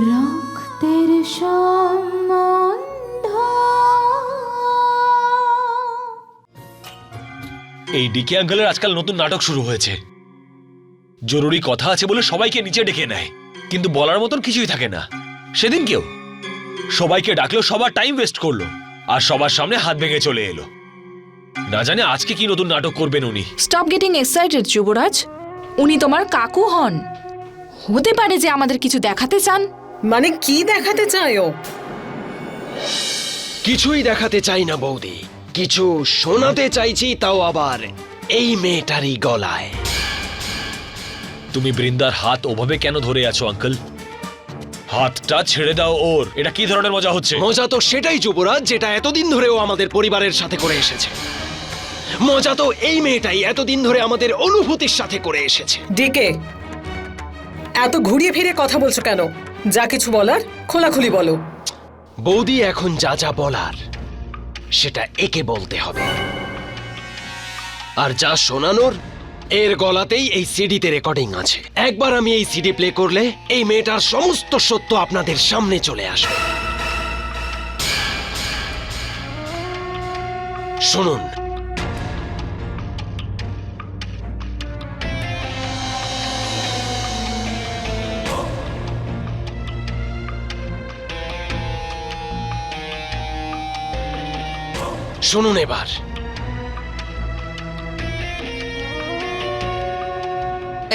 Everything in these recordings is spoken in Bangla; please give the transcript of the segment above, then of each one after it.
রক্তের সম্বন্ধ। এই ডিকে আঙ্কেলের আজকাল নতুন নাটক শুরু হয়েছে। জরুরি কথা আছে বলে সবাইকে নিচে ডেকে নেয় কিন্তু বলার মতন কিছুই থাকে না। সেদিন কেউ? সবাইকে ডাকলো সবার টাইম ওয়েস্ট করল আর সবার সামনে হাত ভেঙে চলে এলো। না জানে আজকে কি নতুন নাটক করবেন উনি। Stop getting excited Yuvraj. উনি তোমার কাকু হন। হতে পারে যে আমাদের কিছু দেখাতে চান। মানে কি দেখাতে চায় ও? কিছুই দেখাতে চাই না বৌদি। কিছু শোনাতে চাইছি তাও আবার এই মেয়েটারই গলায়। তুমি বৃন্দার হাত ওভাবে কেন ধরে আছো আঙ্কেল? হাতটা ছেড়ে দাও ওর। এটা কি ধরনের মজা হচ্ছে? মজা তো সেটাই যুবরাজ যেটা এতদিন ধরেও আমাদের পরিবারের সাথে করে এসেছে। মজা তো এই মেয়েটাই এতদিন ধরে আমাদের অনুভূতির সাথে করে এসেছে। ডেকে এত ঘুরিয়ে ফিরে কথা বলছো কেন? যা কিছু বলার খোলাখুলি বলো। বৌদি এখন যা যা বলার, সেটা একে বলতে হবে। আর যা শোনানোর, এর গলাতেই এই সিডিতে রেকর্ডিং আছে। একবার আমি এই সিডি প্লে করলে এই মেয়েটার সমস্ত সত্য আপনাদের সামনে চলে আসবে। শুনুন শুনুন এবার।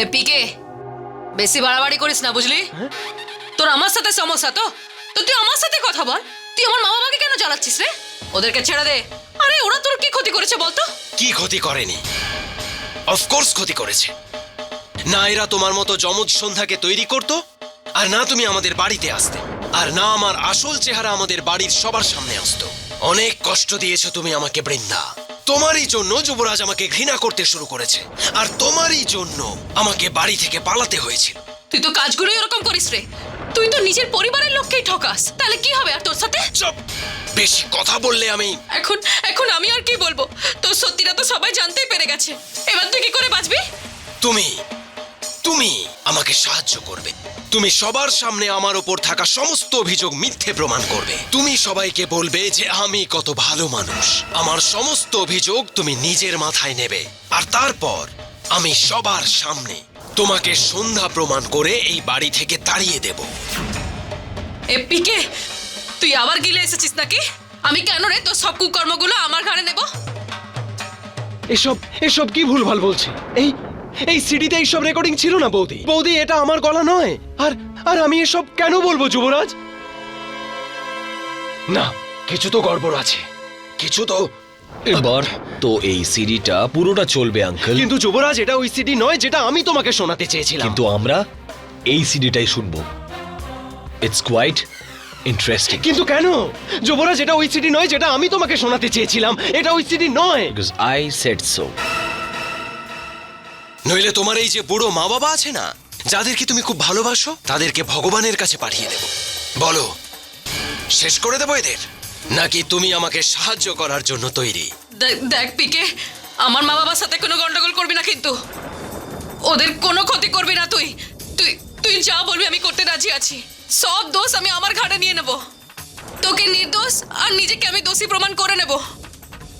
এ পিকে বেশি বাড়াবাড়ি করিস না বুঝলি? তোর আমার সাথে সমস্যা তো? তো তুই আমার সাথে কথা বল। তুই আমার মা বাবাকে কেন জ্বালাচ্ছিস রে? ওদেরকে ছেড়ে দে। আরে ওরা তোর কি ক্ষতি করেছে বলতো কি ক্ষতি করেনি? অফকোর্স ক্ষতি করেছে। না এরা তোমার মতো যমজ সন্ধ্যাকে তৈরি করত আর না তুমি আমাদের বাড়িতে আসতে। আর না আমার আসল চেহারা আমাদের বাড়ির সবার সামনে আসতো। অনেক কষ্ট দিয়েছ তুমি আমাকে বৃন্দা। তোমারই জন্য যুবরাজ আমাকে ঘৃণা করতে শুরু করেছে। আর তোমারই জন্য আমাকে বাড়ি থেকে পালাতে হয়েছিল। তুই তো কাজগুলোই এরকম করিস রে। তুই তো নিজের পরিবারের লোককেই ঠকাস। তাহলে কি হবে আর তোর সাথে? চুপ! বেশি কথা বললে আমি এখন এখন আমি আর কি বলব? তোর সত্যিটা তো সবাই জানতেই পেরে গেছে। এবার তুই কি করে বাঁচবি? তুমি তুমি আমাকে সাহায্য করবে। তুমি সবার সামনে আমার ওপর থাকা সমস্ত অভিযোগ মিথ্যে প্রমাণ করবে। তুমি সবাইকে বলবে যে আমি কত ভালো মানুষ। আমার সমস্ত অভিযোগ তুমি নিজের মাথায় নেবে। আর তারপর আমি সবার সামনে তোমাকে সন্ধ্যা প্রমাণ করে এই বাড়ি থেকে তাড়িয়ে দেব। এ পিকে তুই আবার গিলে এসেছিস নাকি? আমি কেন রে তোর সব কুকর্মগুলো আমার ঘাড়ে নেব? এসব এসব কি ভুলভাল বলছে? এই এই সিডিতে এইসব রেকর্ডিং ছিল না বৌদি? বৌদি এটা আমার গলা নয়। আর আর আমি এসব কেন বলব যুবরাজ? না কিছু তো গড়বড় আছে। কিছু তো এবার তো এই সিডিটা পুরোটা চলবে আঙ্কেল কিন্তু যুবরাজ এটা ওই সিডি নয় যেটা আমি তোমাকে শোনাতে চেয়েছিলাম। কিন্তু আমরা এই সিডিটাই শুনব। ইটস কোয়াইট ইন্টারেস্টিং কিন্তু কেন? যুবরাজ এটা ওই সিডি নয় যেটা আমি তোমাকে শোনাতে চেয়েছিলাম। এটা ওই সিডি নয়। বিকজ আই সেড সো নইলে তোমার এই যে বুড়ো মা বাবা আছে না যাদেরকে তুমি খুব ভালোবাসো তাদেরকে ভগবানের কাছে পাঠিয়ে দেব। বলো শেষ করে দেবো এদের? নাকি তুমি আমাকে সাহায্য করার জন্য তৈরি? দেখ পিকে আমার মা বাবার সাথে কোনো গন্ডগোল করবি না কিন্তু। ওদের কোনো ক্ষতি করবি না তুই। তুই তুই যা বলবি আমি করতে রাজি আছি। সব দোষ আমি আমার ঘাড়ে নিয়ে নেব। তোকে নির্দোষ আর নিজেকে আমি দোষী প্রমাণ করে নেব।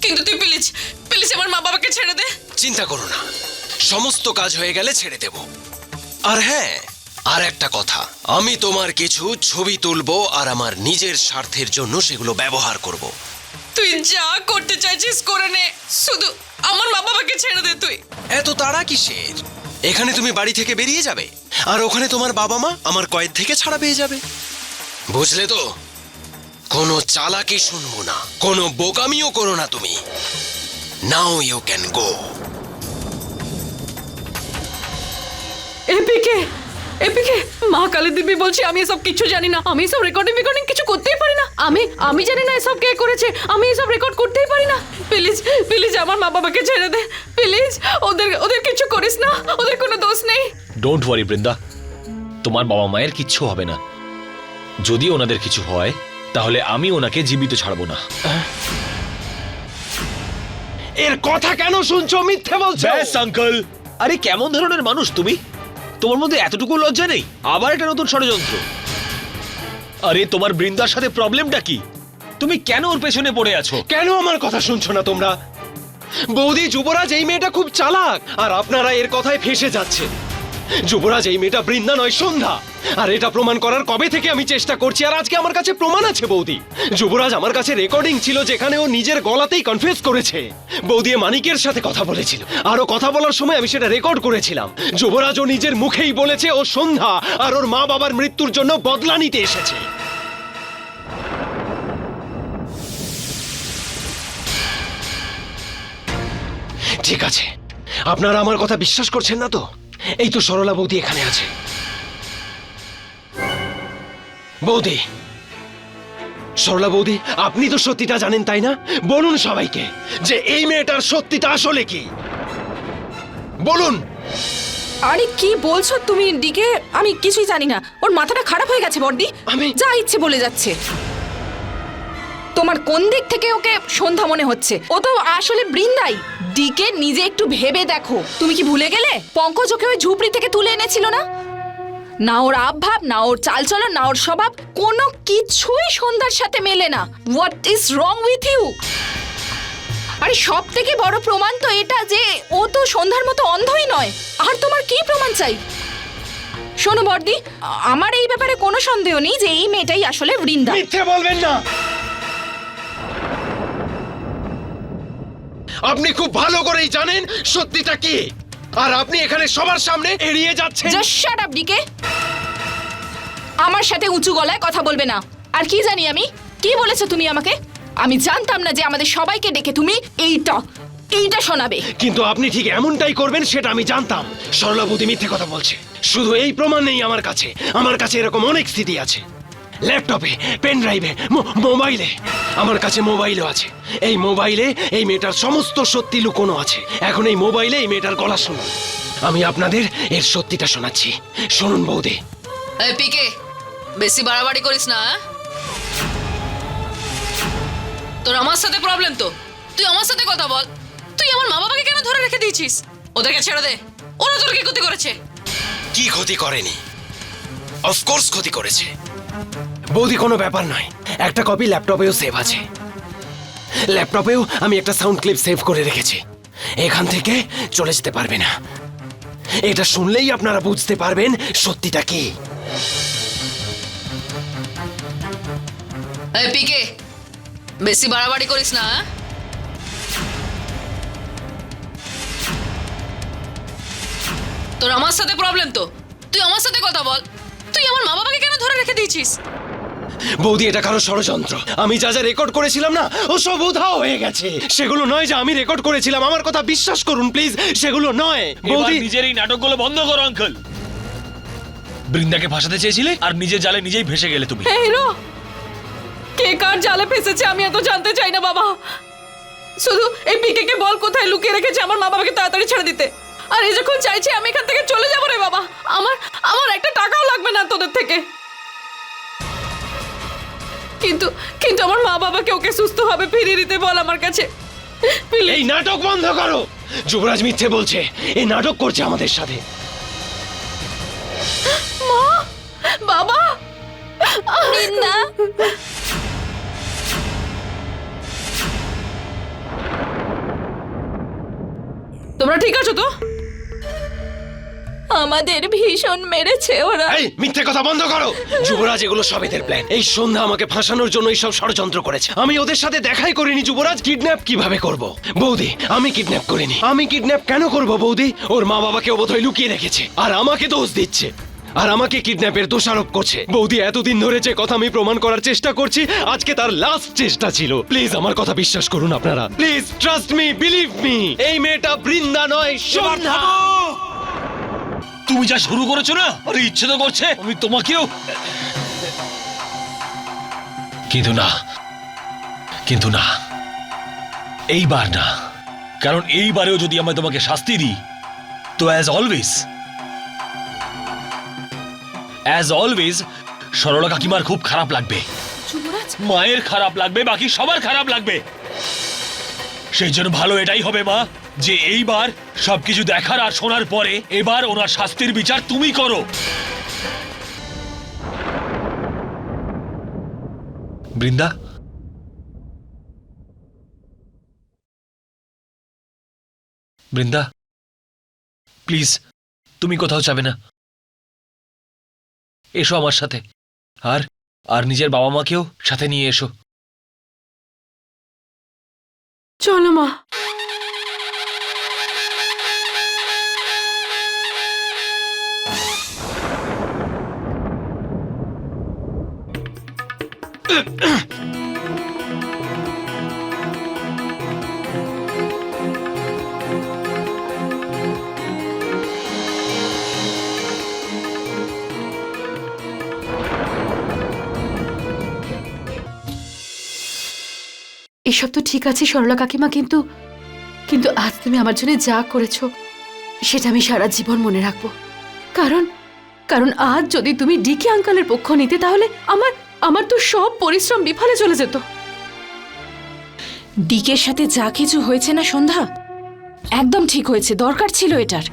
কিন্তু তুই প্লিজ প্লিজ আমার মা বাবাকে ছেড়ে দে। চিন্তা করো না। সমস্ত কাজ হয়ে গেলে ছেড়ে দেব। আর হ্যাঁ আর একটা কথা। আমি তোমার কিছু ছবি তুলবো আর আমার নিজের স্বার্থের জন্য সেগুলো ব্যবহার করব। তুই যা করতে চাইছিস করে নে। শুধু আমার মা বাবাকে ছেড়ে দে তুই। এত তাড়া কিসের? এখানে তুমি বাড়ি থেকে বেরিয়ে যাবে। আর ওখানে তোমার বাবা মা আমার কয়েদ থেকে ছাড়া পেয়ে যাবে। বুঝলে তো? কোনো চালাকি শুনব না। কোনো বোকামিও করো না তুমি। Now you can go APK APK মা কালী দিব্যি বলছি আমি এসব কিছু জানি না। আমি এসব রেকর্ডিং রেকর্ডিং কিছু করতেই পারি না। আমি আমি জানি না এসব কে করেছে। আমি এসব রেকর্ড করতেই পারি না। প্লিজ প্লিজ আমার মা বাবাকে ছেড়ে দে। প্লিজ ওদের ওদের কিছু করিস না। ওদের কোনো দোষ নেই। Don't worry Brinda. তোমার বাবা মায়ের কিচ্ছু হবে না। যদি ওনাদের কিছু হয় তাহলে আমি ওনাকে জীবিত ছাড়বো না। এর কথা কেন শুনছো? মিথ্যে বলছো? ব্যাস আঙ্কেল। আরে কেমন ধরনের মানুষ তুমি? তোমার মধ্যে এতটুকু লজ্জা নেই? আবার একটা নতুন ষড়যন্ত্র। আরে, তোমার বৃন্দার সাথে প্রবলেমটা কি? তুমি কেন ওর পেছনে পড়ে আছো? কেন আমার কথা শুনছো না তোমরা? বৌদি, যুবরাজ, এই মেয়েটা খুব চালাক। আর আপনারা এর কথায় ফেসে যাচ্ছে। যুবরাজ, এই মেয়েটা বৃন্দা নয়, সন্ধ্যা। আর এটা প্রমাণ করার কবে থেকে আমি চেষ্টা করছি, আর আজকে আমার কাছে প্রমাণ আছে, বৌদি। যুবরাজ, আমার কাছে রেকর্ডিং ছিল যেখানে ও নিজের গলাতেই কনফিউজ করেছে। বৌদি মানিকের সাথে কথা বলেছিল। আরও কথা বলার সময় আমি সেটা রেকর্ড করেছিলাম। যুবরাজ ও নিজের মুখেই বলেছে, ও সন্ধ্যা, আর ওর মা বাবার মৃত্যুর জন্য বদলা নিতে এসেছে। ঠিক আছে। আপনারা আমার কথা বিশ্বাস করছেন না তো? এই তো সরলা বৌদি এখানে আছে। বৌদি সরলা বৌদি আপনি তো সত্যিটা জানেন তাই না? বলুন সবাইকে যে এই মেয়েটার সত্যিটা আসলে কি। বলুন। আরে কি বলছো তুমি ডিকে আমি কিছুই জানি না। ওর মাথাটা খারাপ হয়ে গেছে বর্দি। আমি- যা ইচ্ছে বলে যাচ্ছে। তোমার কোন দিক থেকে ওকে সন্ধ্যা মনে হচ্ছে? ও তো আসলে বৃন্দাই। ডিকে নিজে একটু ভেবে দেখো। তুমি কি ভুলে গেলে? পঙ্কজ ওকে ওই ঝুপড়ি থেকে তুলে এনেছিল না? না ওর আবভাব, না ওর চালচলন, না ওর স্বভাব, কোনো কিছুই সন্ধ্যার সাথে মেলে না। What is wrong with you আরে সব থেকে বড় প্রমাণ তো এটা যে ও তো সন্ধ্যার মতো অন্ধই নয়। আর তোমার কি প্রমাণ চাই? শোনো বর্দি আমার এই ব্যাপারে কোনো সন্দেহ নেই যে এই মেয়েটাই আসলে বৃন্দা। মিথ্যে বলবেন না। আপনি খুব ভালো করেই জানেন সত্যিটা কি। আর আপনি এখানে সবার সামনে এড়িয়ে যাচ্ছেন। জাস্ট শাট আপ ডিকে আমার সাথে উঁচু গলায় কথা বলবে না। আর কি জানি আমি? কি বলেছ তুমি আমাকে? আমি জানতাম না যে আমাদের সবাইকে ডেকে তুমি এইটা এইটা শোনাবে। কিন্তু আপনি ঠিক এমনটাই করবেন সেটা আমি জানতাম। সরলাবতী মিথ্যে কথা বলছে। শুধু এই প্রমাণ নেই আমার কাছে। আমার কাছে এরকম অনেক স্থিতি আছে। ল্যাপটপে পেন ড্রাইভে মোবাইলে। আমার কাছে মোবাইলও আছে। এই মোবাইলে এই মেয়েটার সমস্ত সত্যি লুকোনো আছে। এখন এই মোবাইলে এই মেয়েটার গলা শুনুন। আমি আপনাদের এর সত্যিটা শোনাচ্ছি। শুনুন বৌদি। পিকে বেশি বাড়াবাড়ি করিস না হ্যাঁ? তোর আমার সাথে প্রবলেম তো। তুই আমার সাথে কথা বল। তুই আমার মা বাবাকে কেন ধরে রেখে দিয়েছিস? ওদেরকে ছেড়ে দে। ওরা তোর কি ক্ষতি করেছে? কি ক্ষতি করেনি? অফকোর্স ক্ষতি করেছে। বৌদি, কোনো ব্যাপার নয়। একটা কপি ল্যাপটপেও সেভ আছে। ল্যাপটপেও আমি একটা সাউন্ড ক্লিপ সেভ করে রেখেছি। এখান থেকে চলে যেতে পারবে না। এটা শুনলেই আপনারা বুঝতে পারবেন সত্যিটা কি। পিকে বেশি বাড়াবাড়ি করিস না হ্যাঁ? তোর আমার সাথে প্রবলেম তো। তুই আমার সাথে কথা বল। তুই আমার মা বাবাকে কেন ধরে রেখে দিয়েছিস? বৌদি এটা কারও ষড়যন্ত্র। আমি যা যা রেকর্ড করেছিলাম না ও সব উধাও হয়ে গেছে। সেগুলো নয় যে আমি রেকর্ড করেছিলাম আমার কথা বিশ্বাস করুন প্লিজ সেগুলো নয়। বৌদি নিজের এই নাটকগুলো বন্ধ করো আঙ্কেল বৃন্দাকে ভাসাতে চেয়েছিলে? আর নিজের জালে নিজেই ভেসে গেলে তুমি। হিরো কে কার জালে ফেসেছে আমি এত জানতে চাই না বাবা। শুধু এই পিকে কে বল কোথায় লুকিয়ে রেখেছে আমার মা বাবাকে তাড়াতাড়ি ছেড়ে দিতে। আর এই যখন চাইছে আমি এখান থেকে চলে যাব রে বাবা। আমার আমার একটা টাকাও লাগবে না তোদের থেকে। কিন্তু কিন্তু আমার মা বাবাকে ওকে সুস্থভাবে ফিরিয়ে দিতে বল আমার কাছে। এই নাটক বন্ধ করো। যুবরাজ মিথ্যে বলছে। এই নাটক করছে আমাদের সাথে। বাবা! বৃন্দা তোমরা ঠিক আছো তো? আমাদের ভীষণ মেরেছে ওরা। এই মিথ্যে কথা বন্ধ করো। যুবরাজ এগুলো সব এদের প্ল্যান এই সন্ধ্যা আমাকে ফাঁসানোর জন্য এই সব ষড়যন্ত্র করেছে। আমি ওদের সাথে দেখাই করিনি যুবরাজ। কিডন্যাপ কীভাবে করব? বৌদি আমি কিডন্যাপ করিনি। আমি কিডন্যাপ কেন করব বৌদি? ওর মা বাবাকে ও বোধহয় লুকিয়ে রেখেছে। আর আমাকে দোষ দিচ্ছে। আর আমাকে কিডন্যাপের দোষারোপ করছে। বৌদি এতদিন ধরে যে কথা আমি প্রমাণ করার চেষ্টা করছি আজকে তার লাস্ট চেষ্টা ছিল। প্লিজ আমার কথা বিশ্বাস করুন আপনারা। Please trust me believe me এই মেয়েটা বৃন্দা নয় সন্ধ্যা তুমি যা শুরু করেছ না আরে ইচ্ছে তো করছে আমি তোমাকেও। কিন্তু না কিন্তু না এইবার না। কারণ এইবারেও যদি আমি তোমাকে শাস্তি দিই তো as always as always Sarala কাকিমার খুব খারাপ লাগবে। মায়ের খারাপ লাগবে বাকি সবার খারাপ লাগবে। সেই জন্য ভালো এটাই হবে মা। যে এইবার সবকিছু দেখার আর শোনার পরে এবার ওনার শাস্তির বিচার তুমি করো। বৃন্দা? বৃন্দা? প্লিজ, তুমি কোথাও যাবে না। এসো আমার সাথে। আর আর নিজের বাবা মাকেও সাথে নিয়ে এসো। চলো মা। এসব তো ঠিক আছে, সরলা কাকিমা, কিন্তু কিন্তু আজ তুমি আমার জন্য যা করেছ, সেটা আমি সারা জীবন মনে রাখব। কারণ কারণ আজ যদি তুমি ডিকে আঙ্কালের পক্ষ নিতে, তাহলে আমার আমার তো সব পরিশ্রম বিফলে চলে যেত। ডিকের সাথে যা কিছু হয়েছে না, সন্ধ্যা? একদম ঠিক হয়েছে, দরকার ছিল এটার।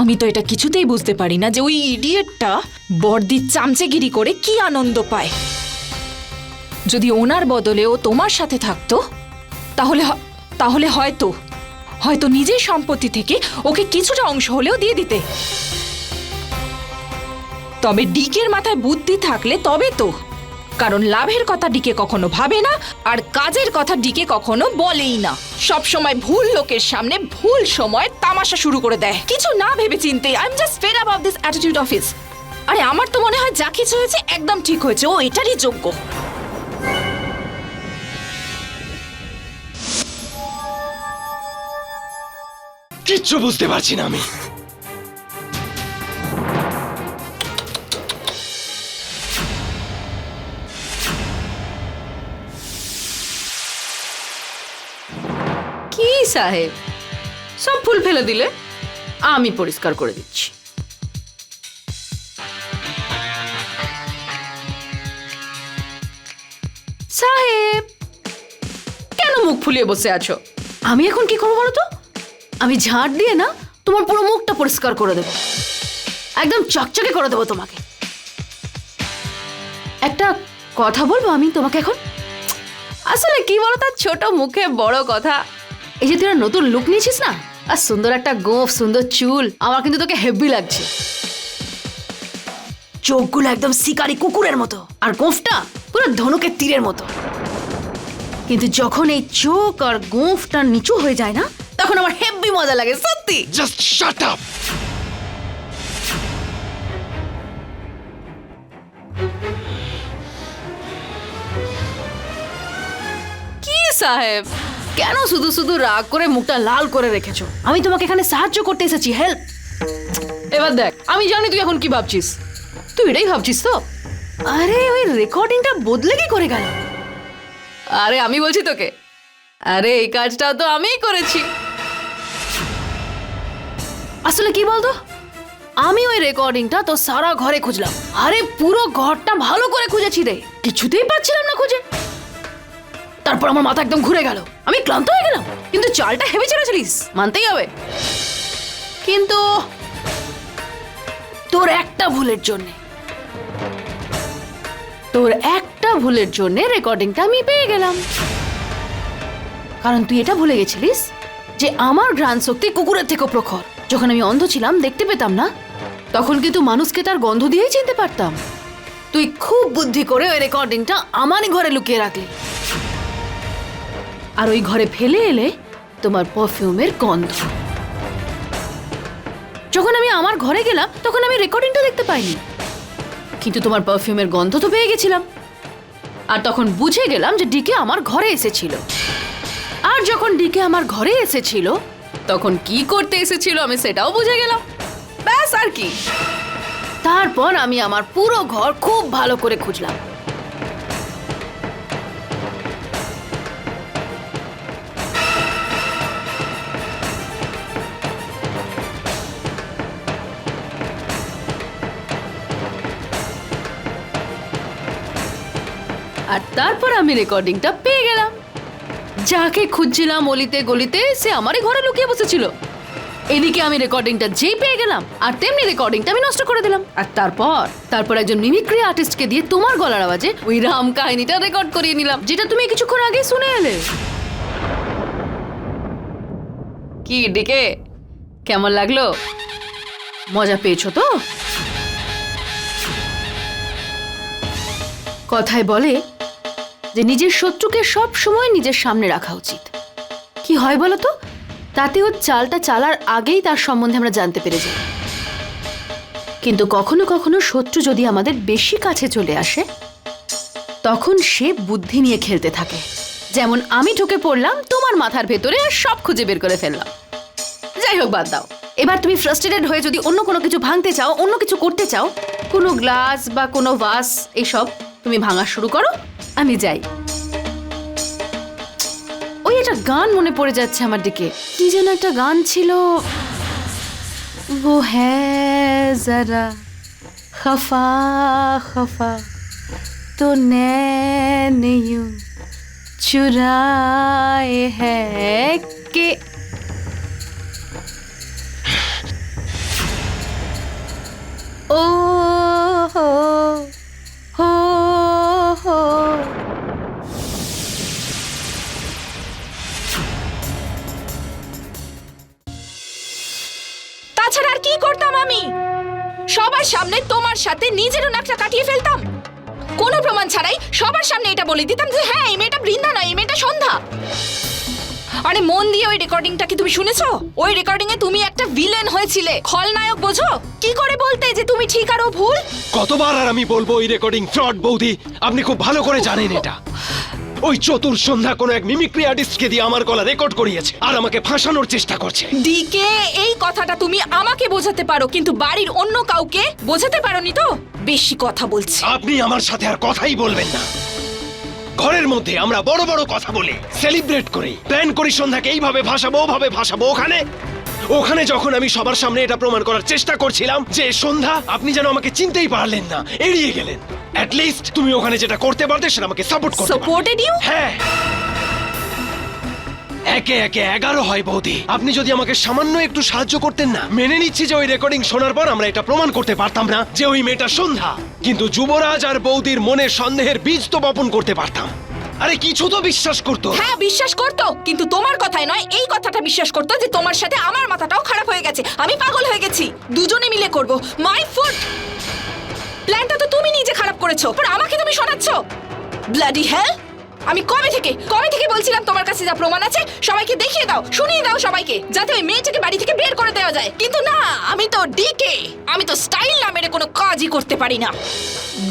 আমি তো এটা কিছুতেই বুঝতে পারি না যে ওই ইডিয়েটটা বর্দির চামচেগিরি করে কি আনন্দ পায়। যদি ওনার বদলে ও তোমার সাথে থাকতো, তাহলে তাহলে হয়তো হয়তো নিজের সম্পত্তি থেকে ওকে কিছুটা অংশ হলেও দিয়ে দিতে। তবে ডিকের মাথায় বুদ্ধি থাকলে তবে তো। কারণ লাভের কথা ডিকে কখনো ভাবে না, আর কাজের কথা ডিকে কখনো বলেই না। সব সময় ভুল লোকের সামনে ভুল সময় তামাশা শুরু করে দেয়। কিছু না ভেবে চিনতে I am just fed of this attitude office আরে আমার তো মনে হয় যা কিছু হয়েছে একদম ঠিক হয়েছে, ও এটারই যোগ্য। কিচ্ছু বুঝতে পারছি না আমি। সাহেব, সব ফুল ফেলে দিলে আমি পরিষ্কার করে দিচ্ছি। সাহেব, কেন মুখ ফুলিয়ে বসে আছো? আমি এখন কি করব বলো তো? আমি ঝাড় দিয়ে না তোমার পুরো মুখটা পরিষ্কার করে দেবো। একদম চকচকে করে দেবো তোমাকে। একটা কথা বলব আমি তোমাকে এখন? আসলে কি বলো তার ছোট মুখে বড় কথা? এই যে তুই নতুন লুক নিয়েছিস না? আর সুন্দর একটা গোফ সুন্দর চুল আমার কিন্তু তোকে হেভি লাগছে। চোখগুলো একদম শিকারি কুকুরের মতো। আর গোফটা পুরো ধনুকের তীরের মতো। কিন্তু যখন এই চোখ আর গোফটা নিচু হয়ে যায় না তখন আমার হেভি মজা লাগে সত্যি। জাস্ট শাট আপ কি সাহেব? কেন শুধু শুধু রাগ করে মুখটা লাল করে রেখেছো? আমি তোমাকে এখানে সাহায্য করতে এসেছি হেল্প এবার দেখ, আমি জানি তুই এখন কি ভাবছিস। তুই এটাই ভাবছিস তো? আরে, ওই রেকর্ডিংটা বদলে কি করে গেল? আরে, আমি বলছি তোকে। আরে, এই কাজটা তো আমিই করেছি। আসলে কি বলতো? আমি ওই রেকর্ডিংটা তো সারা ঘরে খুঁজলাম। আরে, পুরো ঘরটা ভালো করে খুঁজেছি রে। কিছুতেই পাচ্ছিলাম না খুঁজে। তারপর আমার মাথা একদম ঘুরে গেল। আমি ক্লান্ত হয়ে গেলাম। কিন্তু চালটা হেভি ছেড়েছিলিস মানতেই হবে। কিন্তু তোর একটা ভুলের জন্য, তোর একটা ভুলের জন্য রেকর্ডিংটা আমি পেয়ে গেলাম। কারণ তুই এটা ভুলে গেছিলিস যে আমার ঘ্রাণ শক্তি কুকুরের থেকে প্রখর। যখন আমি অন্ধ ছিলাম, দেখতে পেতাম না, তখন কিন্তু মানুষকে তার গন্ধ দিয়েই চিনতে পারতাম। তুই খুব বুদ্ধি করে ওই রেকর্ডিংটা আমারই ঘরে লুকিয়ে রাখলি। আর ওই ঘরে ফেলে এলে তোমার পারফিউমের গন্ধ। যখন আমি আমার ঘরে গেলাম, তখন আমি রেকর্ডিংটা দেখতে পাইনি। কিন্তু তোমার পারফিউমের গন্ধ তো পেয়ে গেছিলাম। আর তখন বুঝে গেলাম যে ডিকে আমার ঘরে এসেছিল। আর যখন ডিকে আমার ঘরে এসেছিল, তখন কি করতে এসেছিল আমি সেটাও বুঝে গেলাম। ব্যাস আর কি। তারপর আমি আমার পুরো ঘর খুব ভালো করে খুঁজলাম। আর তারপর আমি রেকর্ডিংটা পেয়ে গেলাম। যাকে খুঁজছিলাম অলিতে গলিতে, সে আমারই ঘরে লুকিয়ে বসেছিল। এদিকে আমি রেকর্ডিংটা যেই পেয়ে গেলাম, আর তেমনি রেকর্ডিংটা আমি নষ্ট করে দিলাম। আর তারপর তারপর একজন মিমিক্রি আর্টিস্টকে দিয়ে তোমার গলার আওয়াজে ওই রাম কাহিনীটা রেকর্ড করিয়ে নিলাম, যেটা তুমি কিছুক্ষণ আগে শুনে এলে। কি ডেকে কেমন লাগল? মজা পেয়েছ তো? কথায় বলে যে নিজের শত্রুকে সব সময় নিজের সামনে রাখা উচিত। কি হয় বলো তো? তাতে ওর চালটা চালার আগেই তার সম্বন্ধে আমরা জানতে পেরে যাই। কিন্তু কখনো কখনো শত্রু যদি আমাদের বেশি কাছে চলে আসে, তখন সে বুদ্ধি নিয়ে খেলতে থাকে। যেমন আমি ঢুকে পড়লাম, তোমার মাথার ভেতরে সব খুঁজে বের করে ফেললাম। যাই হোক, বাদ দাও। এবার তুমি ফ্রাস্ট্রেটেড হয়ে যদি অন্য কোনো কিছু ভাঙতে চাও, অন্য কিছু করতে চাও, কোনো গ্লাস বা কোনো ভাস এইসব তুমি ভাঙা শুরু করো। আমি যাই। ওই একটা গান মনে পড়ে যাচ্ছে আমার দিকে। কি যেন একটা গান ছিল। ও হ্যাঁ যারা খফা খফা, তো নেয়ুম চুরায়ে হ্যাঁ কে। ও হো তাছাড়া আর কি করতাম আমি? সবার সামনে তোমার সাথে নিজেরও নাকটা কাটিয়ে ফেলতাম। কোনো প্রমাণ ছাড়াই সবার সামনে এটা বলে দিতাম যে হ্যাঁ এই মেয়েটা বৃন্দা নয়, এই মেয়েটা সন্ধ্যা। আরে, মন দিয়ে ওই রেকর্ডিংটা কি তুমি শুনেছো? ওই রেকর্ডিং এ তুমি একটা ভিলেন হয়েছিলে। খলনায়ক, বোঝো? কি করে বলতে যে তুমি ঠিক আর ও ভুল? কতবার আর আমি বলব এই রেকর্ডিং ফ্রড বৌদি? আপনি খুব ভালো করে জানেন এটা। ওই চতুর সন্ধ্যা কোনো এক মিমিক্রি আর্টিস্টকে দিয়ে আমার গলা রেকর্ড করিয়েছে আর আমাকে ফাঁসানোর চেষ্টা করছে। ডিকে এই কথাটা তুমি আমাকে বোঝাতে পারো কিন্তু বাড়ির অন্য কাউকে বোঝাতে পারোনি তো? বেশি কথা বলছি। আপনি আমার সাথে আর কথাই বলবেন না। ঘরের মধ্যে আমরা বড় বড় কথা বলি সেলিব্রেট করি প্ল্যান করি সন্ধ্যাকে এইভাবে ভাসাবো ওভাবে ভাসাবো ওখানে ওখানে যখন আমি সবার সামনে এটা প্রমাণ করার চেষ্টা করছিলাম যে সন্ধ্যা আপনি যেন আমাকে চিনতেই পারলেন না এড়িয়ে গেলেন। অ্যাট লিস্ট তুমি ওখানে যেটা করতে পারতে সেটা আমাকে সাপোর্ট করতে। সাপোর্টেড ইউ হ্যাঁ। একে একে এগারো হয় বৌদি। আপনি যদি আমাকে সামান্য একটু সাহায্য করতেন না মেনে নিচ্ছি যে ওই রেকর্ডিং শোনার পর আমরা এটা প্রমাণ করতে পারতাম না যে ওই মেয়েটা সন্ধ্যা। কিন্তু যুবরাজ আর বৌদির মনে সন্দেহের বীজ তো বপন করতে পারতাম। আরে, কিছু তো বিশ্বাস করতো। হ্যাঁ বিশ্বাস করতো, কিন্তু তোমার কথাই নয়, এই কথাটা বিশ্বাস করতো যে তোমার সাথে আমার মাথাটাও খারাপ হয়ে গেছে। আমি পাগল হয়ে গেছি। দুজনে মিলে করব। মাই ফুট প্ল্যানটা তো তুমি নিজে খারাপ করেছ পর আমাকে তুমি শোনাচ্ছ। ব্লাডি হেল আমি কবে থেকে কবে থেকে বলছিলাম তোমার কাছে যা প্রমাণ আছে, সবাইকে দেখিয়ে দাও, শুনিয়ে দাও সবাইকে, যাতে ওই মেয়েটাকে বাড়ি থেকে বের করে দেওয়া যায়। কিন্তু না, আমি তো ডিকে আমি তো স্টাইল না মেরে কোনো কাজই করতে পারি না।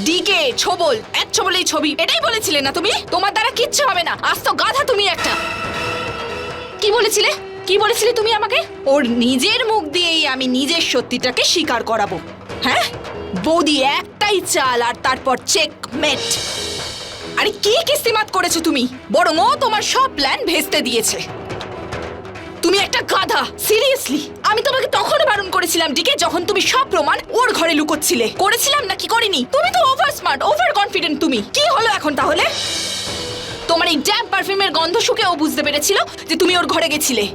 ডিকে ছবল, এক ছবলেই ছবি, এটাই বলেছিলে না তুমি? তোমার দ্বারা কিচ্ছু হবে না, আজ তো গাধা তুমি একটা। কি বলেছিলে? কি বলেছিলে তুমি আমাকে? ওর নিজের মুখ দিয়েই আমি নিজের সত্যিটাকে স্বীকার করাবো। হ্যাঁ? বৌদি একটাই চাল আর তারপর চেক মেট আরে কি কিস্তিমাত করেছ তুমি? বরং ও তোমার সব প্ল্যান ভেস্তে দিয়েছে। তুমি একটা গাধা সিরিয়াসলি আমি তোমাকে তখন বারণ করেছিলাম, ডিকে, যখন তুমি সব প্রমাণ ওর ঘরে লুকোচ্ছিলে। করেছিলাম নাকি করিনি? তুমি তো ওভার স্মার্ট ওভার কনফিডেন্ট তুমি। কি হলো এখন তাহলে? তোমার এই ড্যাম পারফিউমের গন্ধ শুকে ও বুঝতে পেরেছিল যে তুমি ওর ঘরে গেছিলে।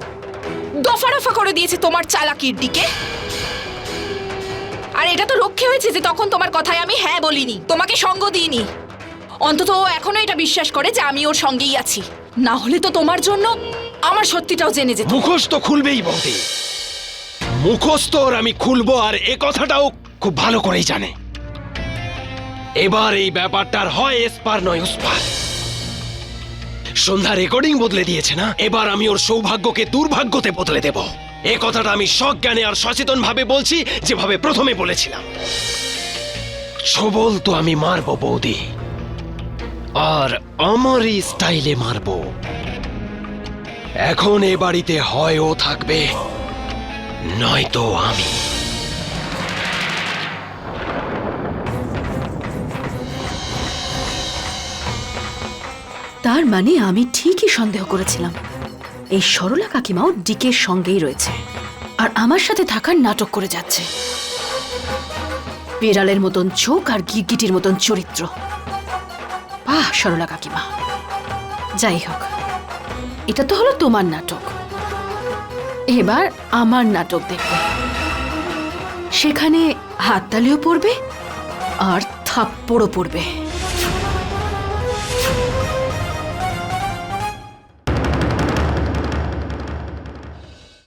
দফা রফা করে দিয়েছে তোমার চালাকির দিকে আর এটা তো রক্ষে হয়েছে যে তখন তোমার কথায় আমি হ্যাঁ বলিনি, তোমাকে সঙ্গ দিইনি। অন্তত ও এখনও এটা বিশ্বাস করে যে আমি ওর সঙ্গেই আছি। না হলে তো তোমার জন্য আমার সত্যিটাও জেনে যেত। মুখোশ তো খুলবেই বৌদি মুখোশ ওর আমি খুলবো আর এ কথাটাও খুব ভালো করেই জানে। এবার এই ব্যাপারটার হয় এসপার নয় উসপার সন্ধ্যা রেকর্ডিং বদলে দিয়েছে না? এবার আমি ওর সৌভাগ্যকে দুর্ভাগ্যতে বদলে দেব। এ কথাটা আমি সজ্ঞানে আর সচেতন ভাবে বলছি, যেভাবে প্রথমে বলেছিলাম। সবল তো আমি মারবো বৌদি। আর আমারই স্টাইলে মারবো। এখন এ বাড়িতে হয় ও থাকবে, নয়তো আমি। তার মানে আমি ঠিকই সন্দেহ করেছিলাম। এই সরলা কাকিমাও ডিকের সঙ্গেই রয়েছে, আর আমার সাথে থাকার নাটক করে যাচ্ছে। বিড়ালের মতন চোখ আর গিরগিটির মতন চরিত্র। সরলা কাকিমা। যাই হোক, এটা তো হলো তোমার নাটক। এবার আমার নাটক দেখবে সেখানে হাততালিও পড়বে আর থাপ্পড়ও পড়বে।